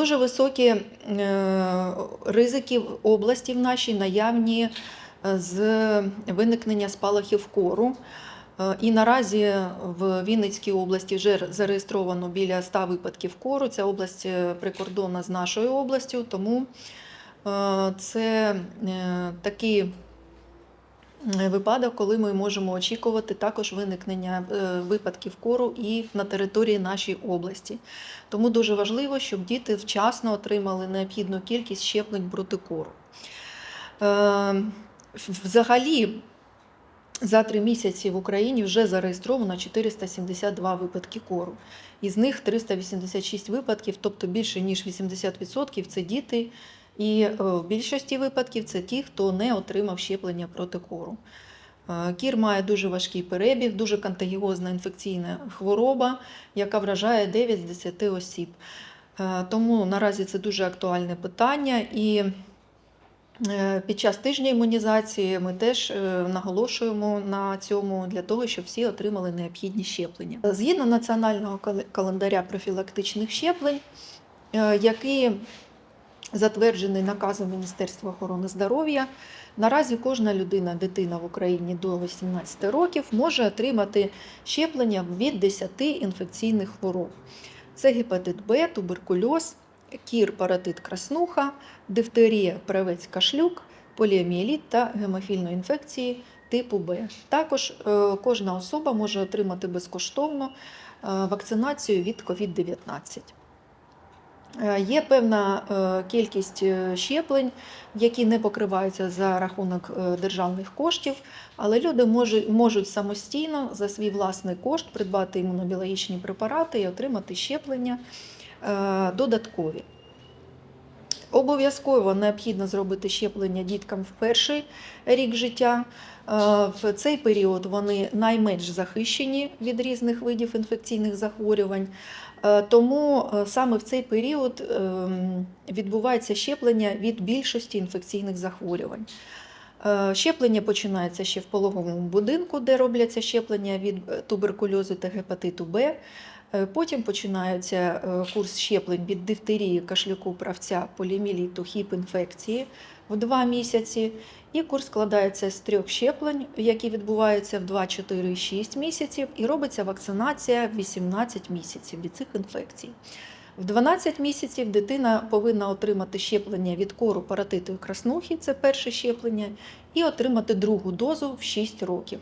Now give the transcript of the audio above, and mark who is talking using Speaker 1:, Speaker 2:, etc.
Speaker 1: Дуже високі е, ризики області в нашій наявні е, з виникнення спалахів кору. Е, І наразі в Вінницькій області вже зареєстровано біля 100 випадків кору. Ця область прикордонна з нашою областю, тому це такий випадок, коли ми можемо очікувати також виникнення е, випадків кору і на території нашої області. Тому дуже важливо, щоб діти вчасно отримали необхідну кількість щеплень проти кору. Е, Взагалі, за три місяці в Україні вже зареєстровано 472 випадки кору. Із них 386 випадків, тобто більше ніж 80% це діти. І е, в більшості випадків це ті, хто не отримав щеплення проти кору. Е, Кір має дуже важкий перебіг, дуже контагіозна інфекційна хвороба, яка вражає 9 з 10 осіб. Е, Тому наразі це дуже актуальне питання. І Під час тижня імунізації ми теж наголошуємо на цьому для того, щоб всі отримали необхідні щеплення. Згідно національного календаря профілактичних щеплень, який затверджений наказом Міністерства охорони здоров'я, наразі кожна людина, дитина в Україні до 18 років може отримати щеплення від 10 інфекційних хвороб. Це гепатит Б, туберкульоз, кір, паротит, краснуха, дифтерія, правець, кашлюк, поліоміеліт та гемофільної інфекції типу Б. Також е, кожна особа може отримати безкоштовно е, вакцинацію від COVID-19. Е, Є певна е, кількість е, щеплень, які не покриваються за рахунок державних коштів, але люди можуть, самостійно за свій власний кошт придбати імунобіологічні препарати і отримати щеплення додаткові. Обов'язково необхідно зробити щеплення діткам в перший рік життя. Е, В цей період вони найменш захищені від різних видів інфекційних захворювань. Е, Тому е, саме в цей період ем, відбувається щеплення від більшості інфекційних захворювань. Е, Щеплення починається ще в пологовому будинку, де робляться щеплення від е, туберкульозу та гепатиту Б. Е, Потім починається курс щеплень від дифтерії, кашлюку, правця, поліоміеліту, хіп-інфекції в 2 місяці. І курс складається з трьох щеплень, які відбуваються в 2, 4 6 місяців, і робиться вакцинація в 18 місяців від цих інфекцій. В 12 місяців дитина повинна отримати щеплення від кору, паратиту і краснухи, це перше щеплення, і отримати другу дозу в 6 років.